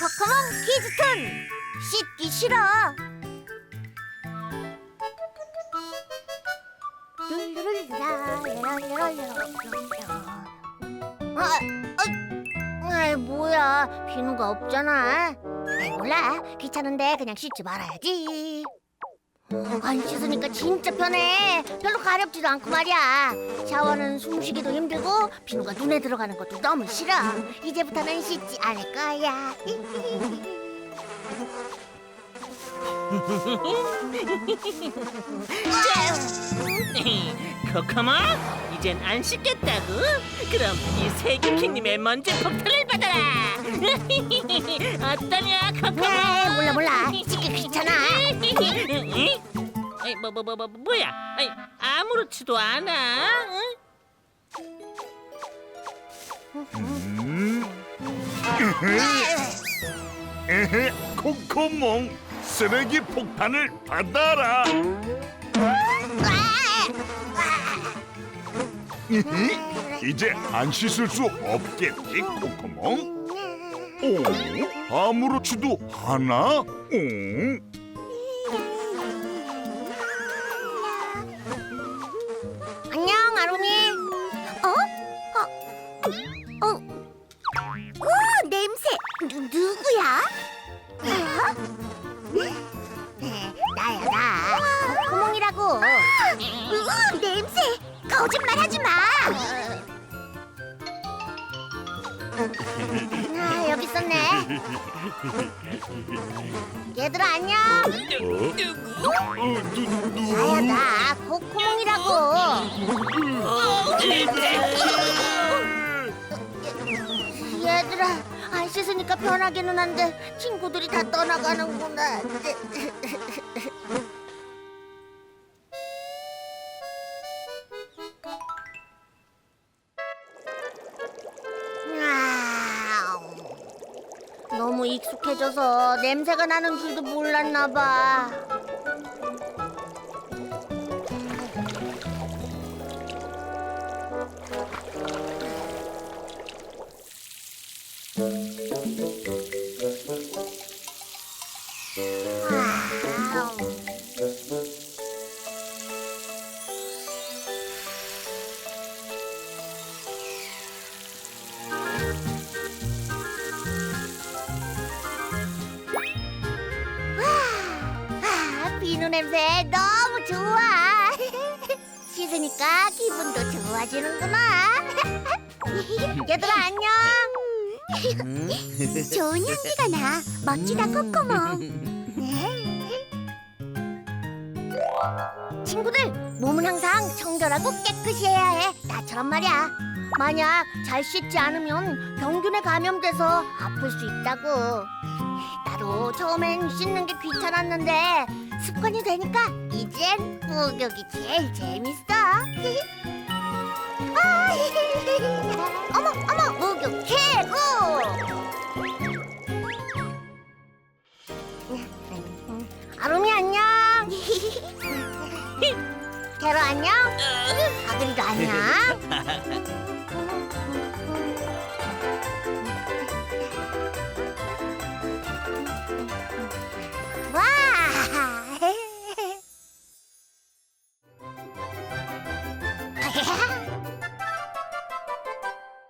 코코몽 키즈툰 씻기 싫어 아, 아, 뭐야 비누가 없잖아 몰라 귀찮은데 그냥 씻지 말아야지 안 씻으니까 진짜 편해. 별로 가렵지도 않고 말이야. 샤워는 숨쉬기도 힘들고 비누가 눈에 들어가는 것도 너무 싫어. 이제부터는 씻지 않을 거야. 코코모 이젠 안 씻겠다고? 그럼 이 세균킹님의 먼지 폭탄을 받아라. 어떠냐 코코모? 에이, 몰라 몰라. 씻기 귀찮아 에이, 뭐, 뭐, 뭐, 뭐, 뭐야 에이, 아무렇지도 않아 응? 에헤, 코코몽 쓰레기 폭탄을 받아라. 이히, 이제 안 씻을 수 없겠지, 코코몽? 오, 아무렇지도 않아? 오, 나야 나 코코몽이라고. 으 냄새! 거짓말 하지 마! 아, 여기 있었네. 얘들아 안녕. 어, 누, 나야 누? 나 코코몽이라고. 얘들 씻으니까 편하기는 한데 친구들이 다 떠나가는구나. 아우, 너무 익숙해져서 냄새가 나는 줄도 몰랐나 봐 비누 냄새 너무 좋아. 씻으니까 기분도 좋아지는구나. 얘들아 안녕. 좋은 향기가 나. 멋지다 코코몽. 친구들 몸은 항상 청결하고 깨끗이 해야 해. 나처럼 말이야. 만약 잘 씻지 않으면 병균에 감염돼서 아플 수 있다고. 나도 처음엔 씻는 게 귀찮았는데 습관이 되니까 이젠 목욕이 제일 재밌어. 아, 어머 어머 목욕 최고. 아롬이 안녕. 캐로 안녕. 아그리도 안녕. Yeah.